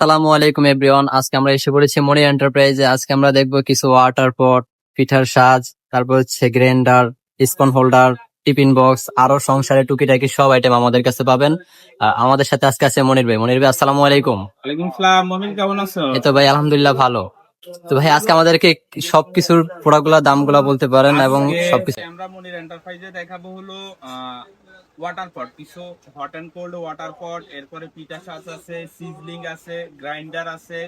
আসসালামু আলাইকুম এভরিওয়ান। আজকে আমরা এসে পড়েছি মনি এন্টারপ্রাইজে। আজকে আমরা দেখব কিছু ওয়াটার পট পিঠার সাজ তারপর হচ্ছে grinder spoon holder tiffin box আরও সংসারে টুকিটাকি সব আইটেম আমাদের কাছে পাবেন। আমাদের সাথে আজকে আছে মনির ভাই। মনির ভাই আসসালামু আলাইকুম। ওয়ালাইকুম সালাম। মমিন কেমন আছো? এই তো ভাই আলহামদুলিল্লাহ ভালো। তো ভাই আজকে আমাদেরকে সবকিছুর প্রোডাক্টগুলোর দামগুলো বলতে পারেন এবং সবকিছু আমরা মনির এন্টারপ্রাইজে দেখাবো হলো ওয়াটার পট কিছু hot and cold water pot এরপরে পিঠা সাজ আছে সিজলিং আছে গ্রাইন্ডার আছে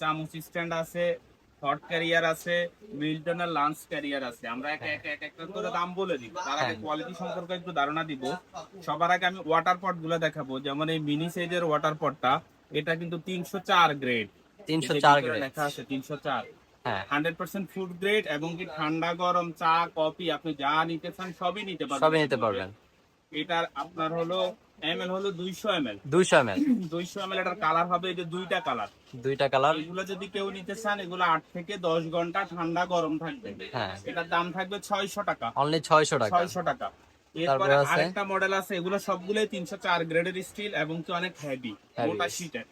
চামচ স্ট্যান্ড আছে হট ক্যারিয়ার আছে মিল্টনের লাঞ্চ ক্যারিয়ার আছে। আমরা এক এক এক একটা করে দাম বলে দিব। তার আগে হ্যাঁ। কোয়ালিটি সম্পর্কে একটু ধারণা দিব। সবার আগে আমি ওয়াটার পটগুলো দেখাবো। যেমন এই মিনি সাইজের ওয়াটার পটটা এটা কিন্তু তিনশো চার গ্রেড তিনশো চার গ্রেড লেখা আছে তিনশো চার। হ্যাঁ। হান্ড্রেড পার্সেন্ট ফুড গ্রেড এবং কি ঠান্ডা গরম চা কফি আপনি যা নিতে চান সবই নিতে পারবেন। সবই নিতে পারবেন। এটার আপনার হলো এম এল হলো দুইশো এম এল দুইশো এম এল দুইশো এটার কালার হবে এই যে দুইটা কালার দুইটা কালার এগুলো যদি কেউ নিতে চান এগুলো আট থেকে দশ ঘণ্টা ঠান্ডা গরম থাকবে। হ্যাঁ। এটার দাম থাকবে ছয়শো টাকা। অনলি ছয়শো টাকা। ছয়শো টাকা। এরপরে আরেকটা মডেল আছে এগুলো সবগুলোই তিনশো চার গ্রেডের স্টিল এবং কি অনেক হেভি. মোটা শীটের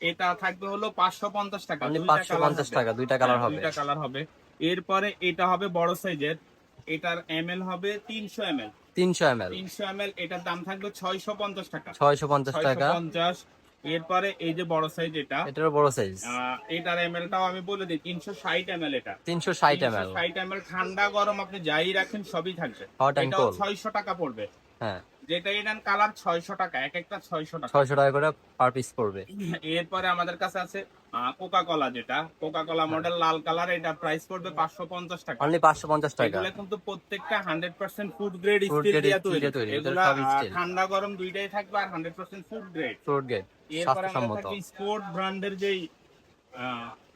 এটা থাকবে হলো পাঁচশো পঞ্চাশ টাকা। অনলি দুইটা হবে। টাকা দুইটা কালার হবে। দুইটা কালার হবে। এরপরে এটা হবে বড় সাইজের এটার এম এল হবে তিনশো এম এল তিনশো এম এল তিনশো এম এল এটার দাম থাকবে ছয়শো পঞ্চাশ টাকা। ছয়শো পঞ্চাশ টাকা। পঞ্চাশ। এরপরে এই যে বড় সাইজ এটা এটার বড় সাইজ এটার এম টাও আমি বলে দিই তিনশো ষাট এম এল এটা। তিনশো ষাট এম এল ষাট এম এল ঠান্ডা গরম আপনি যাই রাখেন সবই থাকবে। হট অ্যান্ড কোল্ড ছয়শো টাকা পড়বে। হ্যাঁ। যেটা এটার কালার ছয়শো টাকা এক একটা ছয়শো টাকা। ছয়শো টাকা করে পার পিস পড়বে। এরপরে আমাদের কাছে আছে কোকা কলা যেটা। কোকা কলা মডেল লাল কালার এটা প্রাইস পড়বে পাঁচশো পঞ্চাশ টাকা। অনলি পাঁচশো পঞ্চাশ টাকা। এগুলো কিন্তু প্রত্যেকটা hundred percent food grade steel দিয়ে তৈরি। এগুলো। ঠান্ডা গরম দুইটাই থাকবে আর hundred percent food grade fruit gate এরপরে আমাদের থাকবে স্পোর্ট ব্র্যান্ডের যেই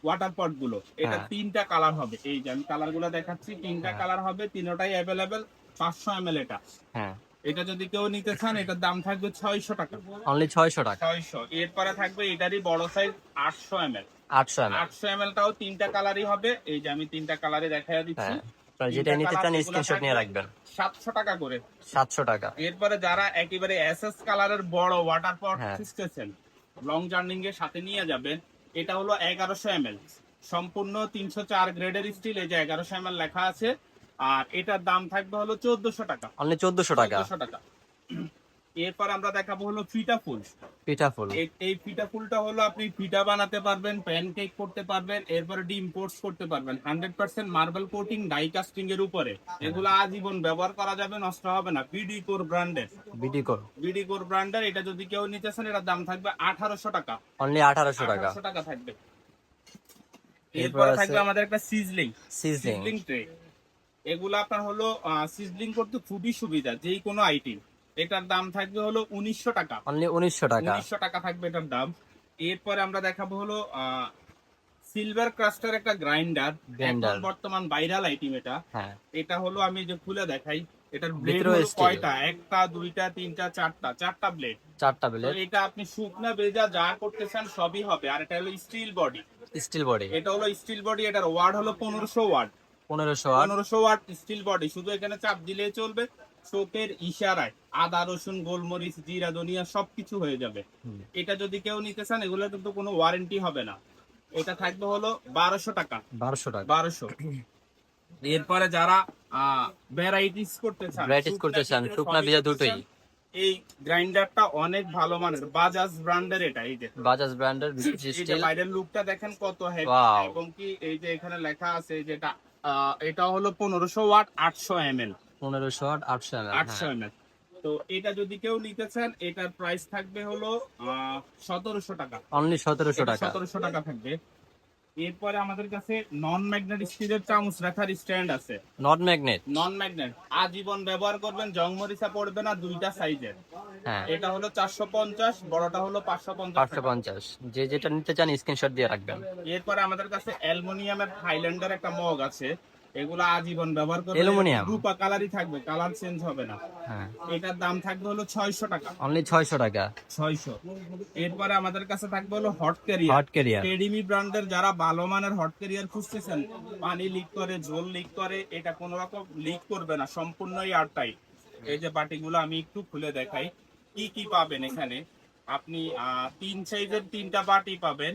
ওয়াটার পটগুলো এটা হ্যাঁ। তিনটা কালার হবে। এই যে আমি কালারগুলো দেখাচ্ছি তিনটা হ্যাঁ। কালার হবে তিনটাই অ্যাভেলেবেল পাঁচশো এম এটা। হ্যাঁ। এটা যদি কেউ নিতে চান এটার দাম থাকবে ছয়শো টাকা। অনলি ছয়শো টাকা। ছয়শো। এরপরে থাকবে এটারই বড় সাইজ আটশো এম এল আটশো এম আটশো এম টাও তিনটা কালারই হবে। এই যে আমি তিনটা কালারে দেখাই দিচ্ছি। হ্যাঁ যেটা নিতে চান স্ক্রিনশট নিয়ে রাখবেন। সাতশো টাকা করে। সাতশো টাকা। এরপরে যারা একেবারে এসএস কালারের বড় ওয়াটার পট হ্যাঁ। খুঁজতেছেন লং জার্নিং এর সাথে নিয়ে যাবেন। এটা হলো এগারোশো এম সম্পূর্ণ তিনশো চার গ্রেডের স্টিল এই যে এগারোশো এম লেখা আছে। আর এটার দাম থাকবে হলো চোদ্দশো টাকা। অনলি চোদ্দশো টাকা। টাকা। এরপর আমরা দেখাবো হলো ফিটা ফুল। পিঠা ফুল। এই- পিঠা ফুলটা হলো আপনি পিঠা বানাতে পারবেন প্যানকেক করতে পারবেন এরপরে ডিম পোস্ট করতে পারবেন। Hundred percent marble coating die casting এর উপরে। এগুলো আজীবন ব্যবহার করা যাবে নষ্ট হবে না। বিডি কোর ব্র্যান্ডের। বিডি কর বিডি কোর ব্র্যান্ডের এটা যদি কেউ নিতে চান এটার দাম থাকবে আঠারোশো টাকা। অনলি আঠারোশো টাকা। আঠারোশো টাকা থাকবে। এরপর থাকবে আমাদের একটা সিজলিং। Sizzling tray. এগুলো আপনার হলো সিজলিং করতে খুবই সুবিধা যেই কোনো আইটেম এটার দাম থাকবে হলো উনিশশো টাকা। অনলি উনিশশো টাকা। উনিশশো টাকা থাকবে এটার দাম। এরপরে আমরা দেখাবো হলো সিলভার ক্রাস্টার একটা গ্রাইন্ডার। বর্তমান ভাইরাল আইটেম এটা। হ্যাঁ। এটা হলো আমি যে খুলে দেখাই এটার ব্লেড কয়টা? একটা দুইটা তিনটা চারটা চারটা ব্লেড চারটা তো বেলের এটা আপনি শুকনা বেজা যা করতে চান সবই হবে। আর এটা হলো স্টিল বডি স্টিল বডি এটা হলো স্টিল বডি এটার ওয়ার্ড হলো পনেরোশো ওয়ার্ড পনেরোশো আট। পনেরোশো ওয়াট স্টিল বডি শুধু এখানে চাপ দিলেই চলবে। চোখের ইশারায় আদা রসুন গোলমরিচ জিরা ধনিয়া সবকিছু হয়ে যাবে। এটা যদি কেউ নিতে চান এগুলো কিন্তু কোনো ওয়ারেন্টি হবে না। এটা থাকবে হলো বারোশো টাকা। বারোশো টাকা। বারোশো। এরপরে যারা ভ্যারাইটিস করতে চান করতে চান, শুকনা ভিজা দুটোই। এই গ্রাইন্ডারটা অনেক ভালো মানের। বাজাজ ব্র্যান্ডের এটা এই যে। বাজাজ ব্র্যান্ডের স্টিল বাইরের লুকটা দেখেন কত হেভি. এবং কি এই যে এখানে লেখা আছে যেটা এটা হলো পনেরোশো ওয়াট আটশো এম এল পনেরোশো ওয়াট আটশো এম এল আটশো এম এল তো এটা যদি কেউ নিতে চান এটার প্রাইস থাকবে হলো সতেরোশো টাকা। অনলি সতেরোশো টাকা। সতেরোশো টাকা থাকবে। এরপরে আমাদের কাছে নন ম্যাগনেট স্টিলের চামচ রাখার স্ট্যান্ড আছে। নন ম্যাগনেট নন ম্যাগনেট আজীবন ব্যবহার করবেন জং মরিচা পড়বে না দুইটা সাইজের। হ্যাঁ। এটা হলো চারশো পঞ্চাশ বড়টা হলো পাঁচশো পঞ্চাশ পাঁচশো পঞ্চাশ। যে যেটা নিতে চান স্ক্রিনশট দিয়ে রাখবেন। এরপরে আমাদের কাছে অ্যালুমিনিয়ামের থাইল্যান্ডের একটা মগ আছে। এগুলো আজীবন ব্যবহার করবে। Aluminium? রূপা কালারই থাকবে কালার চেঞ্জ হবে না। হ্যাঁ। এটার দাম থাকবে হলো ছয়শো টাকা। অনলি ছয়শো টাকা। ছয়শো। এরপরে আমাদের কাছে থাকবে হলো হট ক্যারিয়ার হট ক্যারিয়ার টেডিমি ব্র্যান্ডের যারা ভালো মানের হট ক্যারিয়ার খুঁজতেছেন পানি লিক করে জল লিক করে এটা কোনো রকম লিক করবে না সম্পূর্ণ এয়ারটাইট এই যে বাটিগুলো আমি একটু খুলে দেখাই কি কি পাবেন এখানে? আপনি তিন সাইজের তিনটা বাটি পাবেন।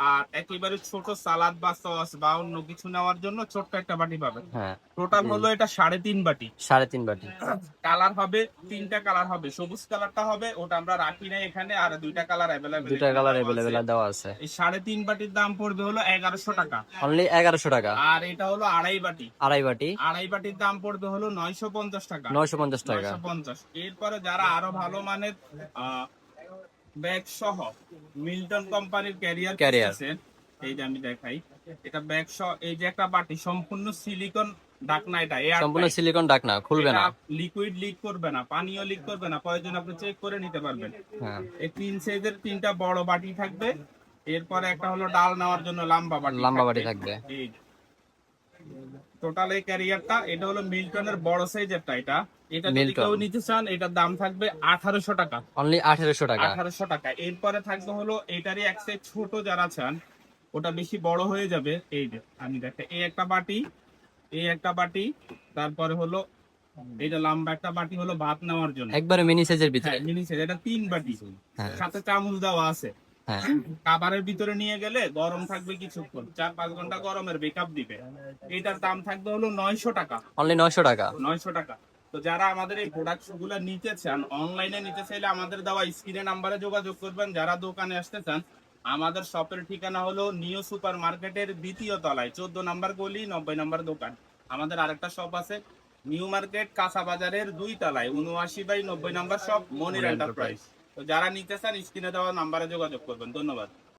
আর একেবারে ছোট সালাদ বা সস বা অন্য কিছু নেওয়ার জন্য ছোট্ট একটা বাটি পাবেন। হ্যাঁ। টোটাল হলো এটা সাড়ে তিন বাটি। সাড়ে তিন বাটি। কালার হবে তিনটা কালার হবে। সবুজ কালারটা হবে ওটা আমরা রাখি নাই এখানে আর দুইটা কালার অ্যাভেলেবেল দুইটা কালার অ্যাভেলেবেল দেওয়া আছে। এই সাড়ে তিন বাটির দাম পড়বে হলো এগারোশো টাকা। অনলি এগারোশো টাকা। আর এটা হলো আড়াই বাটি। আড়াই বাটি। আড়াই বাটির দাম পড়বে হলো নয়শো পঞ্চাশ টাকা। নয়শো পঞ্চাশ টাকা। পঞ্চাশ। এরপরে যারা আরও ভালো মানের ব্যাগ সহ মিল্টন কোম্পানির ক্যারিয়ার। আছে এই যে আমি দেখাই। এটা ব্যাগ সহ এই যে একটা বাটি সম্পূর্ণ সিলিকন ঢাকনা এটা সম্পূর্ণ সিলিকন ডাক না খুলবে না। লিকুইড লিক করবে না পানিও লিক করবে না প্রয়োজন আপনি চেক করে নিতে পারবেন। হ্যাঁ। এই তিন সাইজের তিনটা বড় বাটি থাকবে এরপরে একটা হলো ডাল নেওয়ার জন্য লম্বা বাটি লম্বা বাটি থাকবে। টোটাল এই ক্যারিয়ারটা এটা হলো মিল্টনের বড় সাইজেরটা এটা। এটা যদি কেউ নিতে চান এটার দাম থাকবে আঠারোশো টাকা। অনলি আঠেরোশো টাকা। আঠারোশো টাকা। এরপরে থাকবে হলো এটারই এক সাইজ ছোট যারা চান ওটা বেশি বড় হয়ে যাবে। এই যে আমি দেখে এই একটা বাটি এই একটা বাটি তারপরে হলো এইটা লম্বা একটা বাটি হলো ভাত নেওয়ার জন্য। একবারে মিনি সাইজের ভিতরে। হ্যাঁ মিনি সাইজ এটা তিন বাটি। হ্যাঁ। সাথে চামচ দেওয়া আছে। হ্যাঁ। খাবারের ভিতরে নিয়ে গেলে গরম থাকবে কিছুক্ষণ চার পাঁচ ঘণ্টা গরমের বেকআপ দিবে। এটার দাম থাকবে হলো নয়শো টাকা। অনলি নয়শো টাকা? নয়শো টাকা। তো যারা আমাদের এই প্রোডাক্টগুলো নিতে চান অনলাইনে নিতে চাইলে আমাদের দেওয়া স্ক্রিনে নাম্বারে যোগাযোগ করবেন। যারা দোকানে আসতে চান আমাদের শপের ঠিকানা হলো নিউ সুপার মার্কেটের দ্বিতীয় তলায় চোদ্দ নাম্বার গলি নব্বই নাম্বার দোকান। আমাদের আরেকটা শপ আছে নিউ মার্কেট কাঁচা বাজারের দুই তলায় উনআশি বাই নব্বই নাম্বার শপ মনির এন্টারপ্রাইজ তো যারা নিতে চান স্ক্রিনে দেওয়া নাম্বারে যোগাযোগ করবেন। ধন্যবাদ।